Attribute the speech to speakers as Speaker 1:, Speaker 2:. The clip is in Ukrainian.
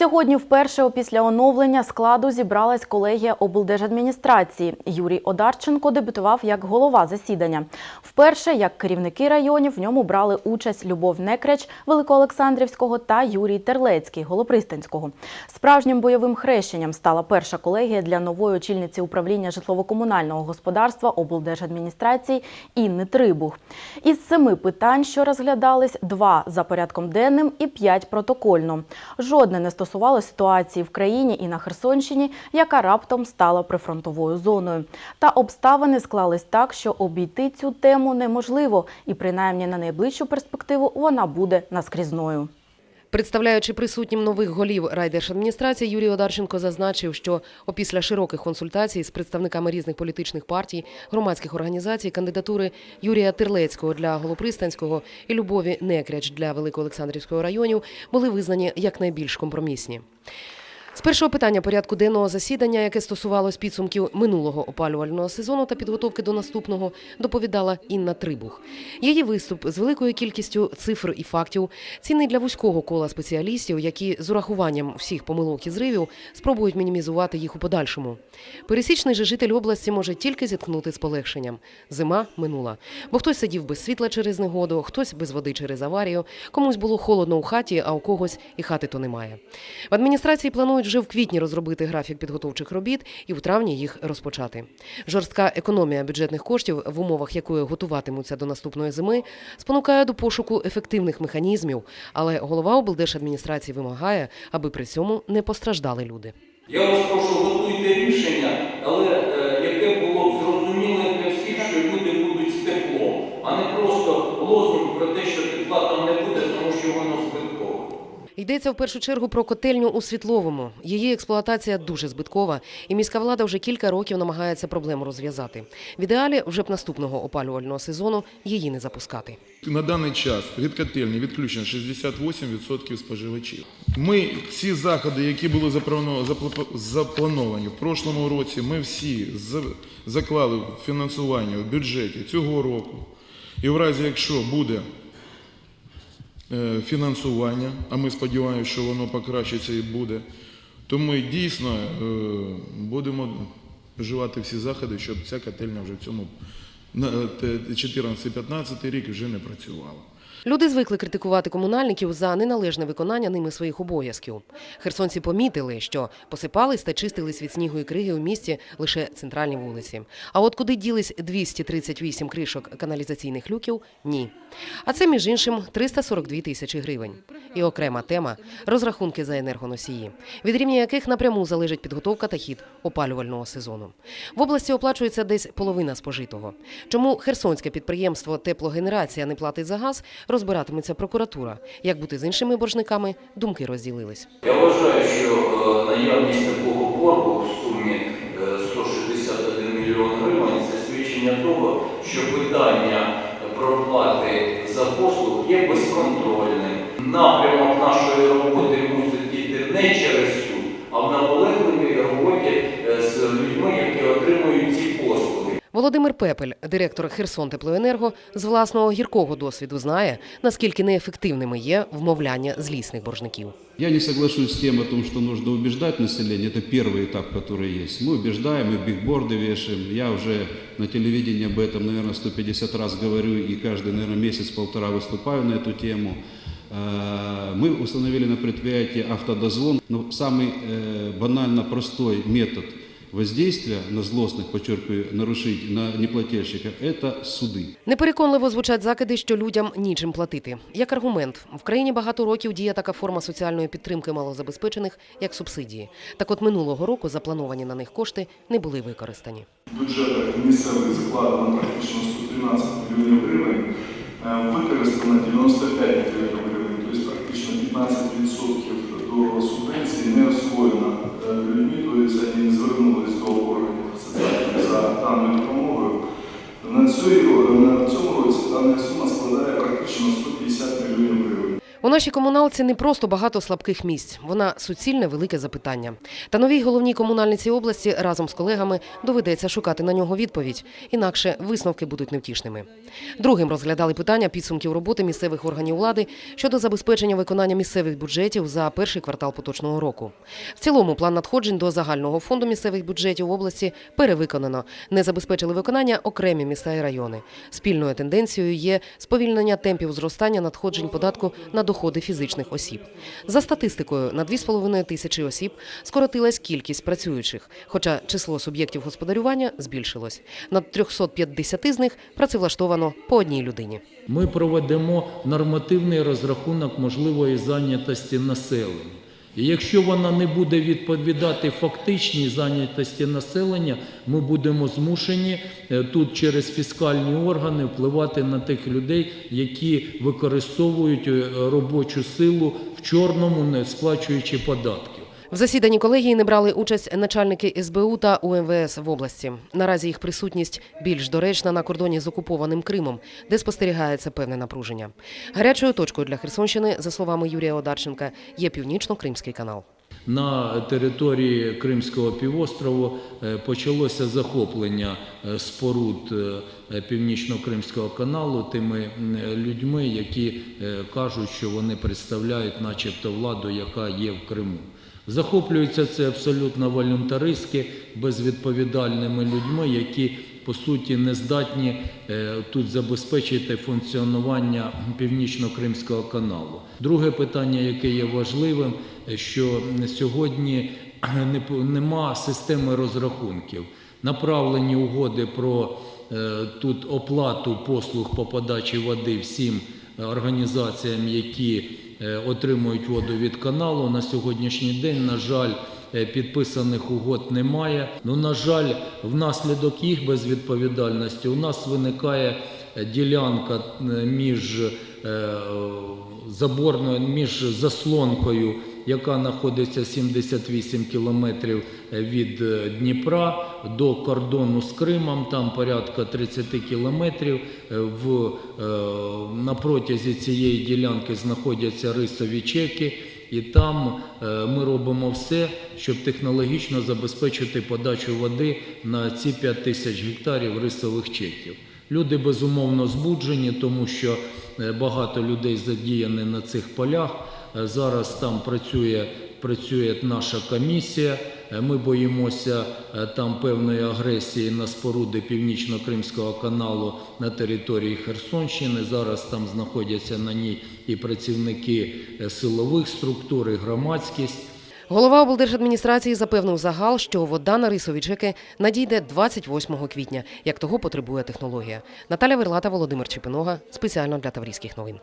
Speaker 1: Сьогодні вперше опісля оновлення складу зібралась колегія облдержадміністрації. Юрій Одарченко дебютував як голова засідання. Вперше, як керівники районів, в ньому брали участь Любов Некреч Великоолександрівського та Юрій Терлецький Голопристанського. Справжнім бойовим хрещенням стала перша колегія для нової очільниці управління житлово-комунального господарства облдержадміністрації Інни Трибух. Із семи питань, що розглядались, два за порядком денним і п'ять протокольно. Жодне не стосувало ситуації в країні і на Херсонщині, яка раптом стала прифронтовою зоною. Та обставини склались так, що обійти цю тему неможливо, і принаймні на найближчу перспективу вона буде наскрізною.
Speaker 2: Представляючи присутнім нових голів райдержадміністрації, Юрій Одарченко зазначив, що опісля широких консультацій з представниками різних політичних партій, громадських організацій, кандидатури Юрія Терлецького для Голопристанського і Любові Некряч для Великоолександрівського районів були визнані як найбільш компромісні. З першого питання порядку денного засідання, яке стосувалось підсумків минулого опалювального сезону та підготовки до наступного, доповідала Інна Трибух. Її виступ з великою кількістю цифр і фактів цінний для вузького кола спеціалістів, які з урахуванням всіх помилок і зривів спробують мінімізувати їх у подальшому. Пересічний же житель області може тільки зіткнути з полегшенням. Зима минула, бо хтось сидів без світла через негоду, хтось без води через аварію, комусь було холодно у хаті, а у когось і хати то немає. В адміністрації планують вже в квітні розробити графік підготовчих робіт і в травні їх розпочати. Жорстка економія бюджетних коштів, в умовах якої готуватимуться до наступної зими, спонукає до пошуку ефективних механізмів, але голова облдержадміністрації вимагає, аби при цьому не постраждали люди.
Speaker 3: Я вас прошу, готуйте рішення, але е, яке було б зрозуміле для всіх, що люди будуть з теплом, а не просто лозунг про те, що тепла там не буде, тому що воно збиткове.
Speaker 2: Йдеться в першу чергу про котельню у Світловому. Її експлуатація дуже збиткова, і міська влада вже кілька років намагається проблему розв'язати. В ідеалі вже б наступного опалювального сезону її не запускати.
Speaker 4: На даний час від котельні відключено 68% споживачів. Ми ці заходи, які були заплановані в прошлому році, ми всі заклали фінансування в бюджеті цього року. І в разі, якщо буде фінансування, а ми сподіваємося, що воно покращиться і буде, то ми дійсно е, будемо вживати всі заходи, щоб ця котельня вже в цьому на е, те- 14-15 рік вже не працювала.
Speaker 2: Люди звикли критикувати комунальників за неналежне виконання ними своїх обов'язків. Херсонці помітили, що посипались та чистились від снігу і криги у місті лише центральні вулиці. А от куди ділись 238 кришок каналізаційних люків – ні. А це, між іншим, 342 тисячі гривень. І окрема тема – розрахунки за енергоносії, від рівня яких напряму залежить підготовка та хід опалювального сезону. В області оплачується десь половина спожитого. Чому херсонське підприємство «Теплогенерація» не платить за газ, розбиратиметься прокуратура. Як бути з іншими боржниками, думки розділились.
Speaker 3: Я вважаю, що е, наявність такого боргу в сумі е, 161 мільйон гривень це свідчення того, що питання проплати за послуг є безконтрольним. Напрямок нашої роботи
Speaker 2: Володимир Пепель, директор Херсон Теплоенерго, з власного гіркого досвіду знає, наскільки неефективними є вмовляння злісних боржників.
Speaker 5: Я не соглашусь с тем, о том, что нужно убеждать население. Это первый этап, который есть. Мы убеждаем, мы бигборды вешаем. Я уже на телевидении об этом, наверное, 150 раз говорю и каждый, наверное, месяц-полтора выступаю на эту тему. Э, Мы установили на предприятии автодозвон. Но самый э, банально простой метод воздействия на злостных, подчеркиваю, нарушителей, на неплательщиков – это суды.
Speaker 2: Непереконливо звучать закиди, що людям нічим платити. Як аргумент, в країні багато років діє така форма соціальної підтримки малозабезпечених, як субсидії. Так от минулого року заплановані на них кошти не були використані.
Speaker 6: В бюджетах місцевих закладено практично 113 мільйонів гривень, е, використано 95 мільйонів гривень, тобто практично 15% до субвенції не На цю- на цьому році дана сума складає практично 150 мільйонів гривень.
Speaker 2: У нашій комуналці не просто багато слабких місць, вона суцільне велике запитання. Та новій головній комунальниці області разом з колегами доведеться шукати на нього відповідь, інакше висновки будуть невтішними. Другим розглядали питання підсумків роботи місцевих органів влади щодо забезпечення виконання місцевих бюджетів за перший квартал поточного року. В цілому план надходжень до загального фонду місцевих бюджетів в області перевиконано. Не забезпечили виконання окремі міста і райони. Спільною тенденцією є сповільнення темпів зростання надходжень податку на доходи фізичних осіб. За статистикою, на 2,5 тисячі осіб скоротилась кількість працюючих, хоча число суб'єктів господарювання збільшилось. Над 350 з них працевлаштовано по одній людині.
Speaker 7: Ми проведемо нормативний розрахунок можливої зайнятості населення. І якщо вона не буде відповідати фактичній зайнятості населення, ми будемо змушені е, тут через фіскальні органи впливати на тих людей, які використовують е, робочу силу в чорному, не сплачуючи податків.
Speaker 2: В засіданні колегії не брали участь начальники СБУ та УМВС в області. Наразі їх присутність більш доречна на кордоні з окупованим Кримом, де спостерігається певне напруження. Гарячою точкою для Херсонщини, за словами Юрія Одарченка, є північно-кримський канал.
Speaker 7: На території Кримського півострову е, почалося захоплення е, споруд е, Північно-Кримського каналу тими людьми, які кажуть, що вони представляють начебто владу, яка є в Криму. Захоплюється це абсолютно волюнтаристськи, безвідповідальними людьми, які по суті не здатні е, тут забезпечити функціонування Північно-Кримського каналу. Друге питання, яке є важливим, е, що сьогодні не нема системи розрахунків. Направлені угоди про е, тут оплату послуг по подачі води всім е, організаціям, які е, отримують воду від каналу. На сьогоднішній день, на жаль, е, підписаних угод немає. Ну, на жаль, внаслідок їх безвідповідальності у нас виникає е, ділянка е, між е, заборною, між заслонкою, яка знаходиться 78 кілометрів від е, Дніпра до кордону з Кримом, там порядка 30 кілометрів. Е, В, е, на протязі цієї ділянки знаходяться рисові чеки. І там е, ми робимо все, щоб технологічно забезпечити подачу води на ці 5 тисяч гектарів рисових чеків. Люди безумовно збуджені, тому що е, багато людей задіяні на цих полях. Е, Зараз там працює, працює наша комісія. Е, Ми боїмося е, там певної агресії на споруди Північно-Кримського каналу на території Херсонщини. Зараз там знаходяться на ній і працівники силових структур, і громадськість.
Speaker 2: Голова облдержадміністрації запевнив загал, що вода на рисові чеки надійде 28 квітня, як того потребує технологія. Наталя Верлата, Володимир Чепинога спеціально для Таврійських новин.